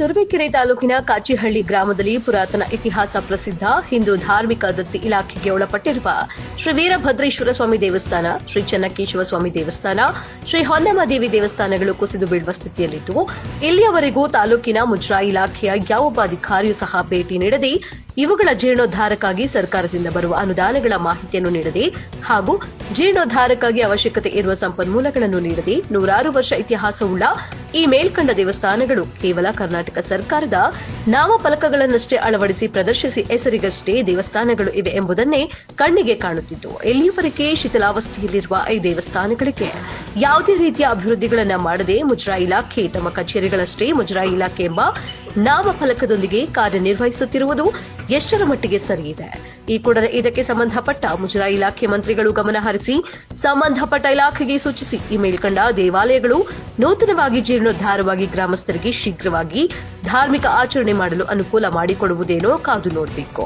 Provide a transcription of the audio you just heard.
ತುರುವೇಕೆರೆ ತಾಲೂಕಿನ ಕಾಚಿಹಳ್ಳಿ ಗ್ರಾಮದಲ್ಲಿ ಪುರಾತನ ಇತಿಹಾಸ ಪ್ರಸಿದ್ಧ ಹಿಂದೂ ಧಾರ್ಮಿಕ ದತ್ತಿ ಇಲಾಖೆಗೆ ಒಳಪಟ್ಟಿರುವ ಶ್ರೀ ವೀರಭದ್ರೇಶ್ವರ ಸ್ವಾಮಿ ದೇವಸ್ಥಾನ, ಶ್ರೀ ಚನ್ನಕೇಶವ ಸ್ವಾಮಿ ದೇವಸ್ಥಾನ, ಶ್ರೀ ಹೊನ್ನಮದೇವಿ ದೇವಸ್ಥಾನಗಳು ಕುಸಿದು ಬೀಳುವ ಸ್ಥಿತಿಯಲ್ಲಿದ್ದು, ಇಲ್ಲಿಯವರೆಗೂ ತಾಲೂಕಿನ ಮುಜ್ರಾ ಇಲಾಖೆಯ ಯಾವೊಬ್ಬ ಅಧಿಕಾರಿಯೂ ಸಹ ಭೇಟಿ ನೀಡದೆ ಇವುಗಳ ಜೀರ್ಣೋದ್ಧಾರಕ್ಕಾಗಿ ಸರ್ಕಾರದಿಂದ ಬರುವ ಅನುದಾನಗಳ ಮಾಹಿತಿಯನ್ನು ನೀಡದೆ ಹಾಗೂ ಜೀರ್ಣೋದ್ಧಾರಕ್ಕಾಗಿ ಅವಶ್ಯಕತೆ ಇರುವ ಸಂಪನ್ಮೂಲಗಳನ್ನು ನೀಡದೆ ನೂರಾರು ವರ್ಷ ಇತಿಹಾಸವುಳ್ಳ ಈ ಮೇಲ್ಕಂಡ ದೇವಸ್ಥಾನಗಳು ಕೇವಲ ಕರ್ನಾಟಕ ಸರ್ಕಾರದ ನಾಮಫಲಕಗಳನ್ನಷ್ಟೇ ಅಳವಡಿಸಿ ಪ್ರದರ್ಶಿಸಿ ಹೆಸರಿಗಷ್ಟೇ ದೇವಸ್ಥಾನಗಳು ಇವೆ ಎಂಬುದನ್ನೇ ಕಣ್ಣಿಗೆ ಕಾಣುತ್ತಿದ್ದು. ಇಲ್ಲಿಯವರೆಗೆ ಶಿಥಿಲಾವಸ್ಥೆಯಲ್ಲಿರುವ ಈ ದೇವಸ್ಥಾನಗಳಿಗೆ ಯಾವುದೇ ರೀತಿಯ ಅಭಿವೃದ್ಧಿಗಳನ್ನ ಮಾಡದೆ ಮುಜರಾಯಿ ಇಲಾಖೆ ತಮ್ಮ ಕಚೇರಿಗಳಷ್ಟೇ ಮುಜರಾಯಿ ಇಲಾಖೆ ಎಂಬ ನಾಮಫಲಕದೊಂದಿಗೆ ಕಾರ್ಯನಿರ್ವಹಿಸುತ್ತಿರುವುದು ಎಷ್ಟರ ಮಟ್ಟಿಗೆ ಸರಿಯಿದೆ? ಈ ಕೂಡಲೇ ಇದಕ್ಕೆ ಸಂಬಂಧಪಟ್ಟ ಮುಜರಾಯಿ ಇಲಾಖೆ ಮಂತ್ರಿಗಳು ಗಮನ ಹರಿಸಿ ಸಂಬಂಧಪಟ್ಟ ಇಲಾಖೆಗೆ ಸೂಚಿಸಿ ಈ ಮೇಲ್ಕಂಡ ದೇವಾಲಯಗಳು ನೂತನವಾಗಿ ಜೀರ್ಣೋದ್ಧಾರವಾಗಿ ಗ್ರಾಮಸ್ಥರಿಗೆ ಶೀಘ್ರವಾಗಿ ಧಾರ್ಮಿಕ ಆಚರಣೆ ಮಾಡಲು ಅನುಕೂಲ ಮಾಡಿಕೊಡುವುದೇನೋ ಕಾದು ನೋಡಬೇಕು.